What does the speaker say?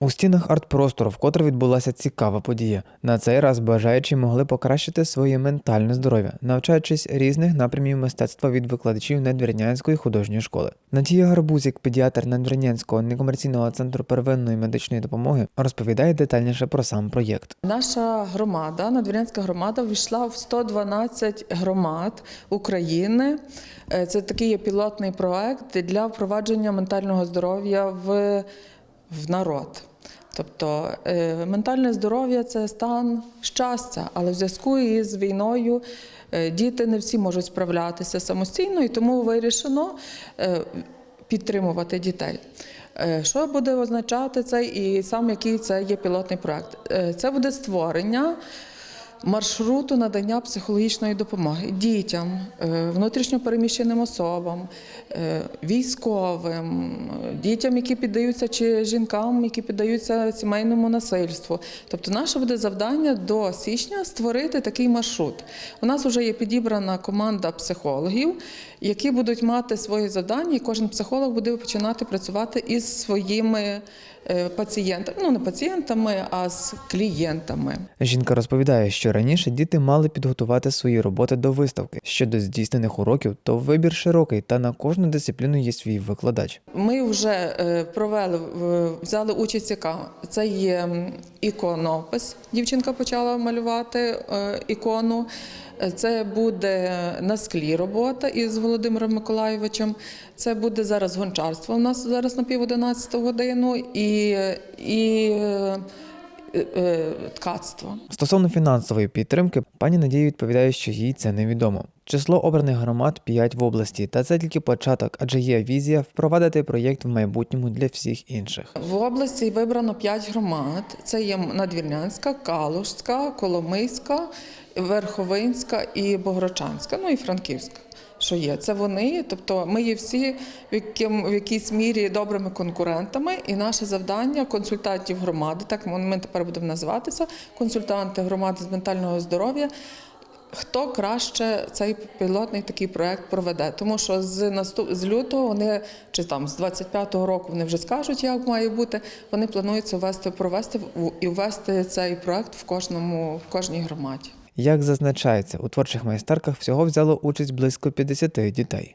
У стінах арт-простору вкотре відбулася цікава подія. На цей раз бажаючі могли покращити своє ментальне здоров'я, навчаючись різних напрямів мистецтва від викладачів Надвірнянської художньої школи. Надія Гарбузік, педіатр Надвірнянського некомерційного центру первинної медичної допомоги, розповідає детальніше про сам проєкт. Наша громада, Надвірнянська громада, ввійшла в 112 громад України. Е, Це такий пілотний проект для впровадження ментального здоров'я в, в народ. Тобто е, ментальне здоров'я це стан щастя, але в зв'язку із війною е, діти не всі можуть справлятися самостійно, і тому вирішено е, підтримувати дітей. Що буде означати це і сам який це є пілотний проект? Це буде створення маршруту надання психологічної допомоги дітям, е, внутрішньопереміщеним особам, е, військовим, дітям, які піддаються, чи жінкам, які піддаються сімейному насильству. Тобто, наше буде завдання до січня створити такий маршрут. У нас вже є підібрана команда психологів, які будуть мати свої завдання, і кожен психолог буде починати працювати із своїми е, пацієнтами, ну не пацієнтами, а з клієнтами. Жінка розповідає, що раніше діти мали підготувати свої роботи до виставки. Щодо здійснених уроків, то вибір широкий, та на кожну дисципліну є свій викладач. Ми вже е, провели, взяли участь, яка це є іконопис. Дівчинка почала малювати е, ікону. Е, Це буде на склі робота із Володимиром Миколайовичем. Це буде зараз гончарство. У нас зараз на пів 11 годину і, і ткацтво. Стосовно фінансової підтримки, пані Надія відповідає, що їй це невідомо. Число обраних громад 5 в області, та це тільки початок, адже є візія впровадити проєкт в майбутньому для всіх інших. В області вибрано 5 громад. Це є Надвірнянська, Калушська, Коломийська, Верховинська і Богородчанська, ну і Франківська. Що є? Це вони, тобто ми є всі в, яким, в якійсь мірі добрими конкурентами, і наше завдання консультантів громади, так ми тепер будемо називатися, консультанти громади з ментального здоров'я. Хто краще цей пілотний такий проект проведе? Тому що з наступ з лютого вони чи там з 25-го року вони вже скажуть, як має бути. Вони планують це ввести, провести і ввести цей проект в кожному в кожній громаді. Як зазначається, у творчих майстерках всього взяло участь близько 50 дітей.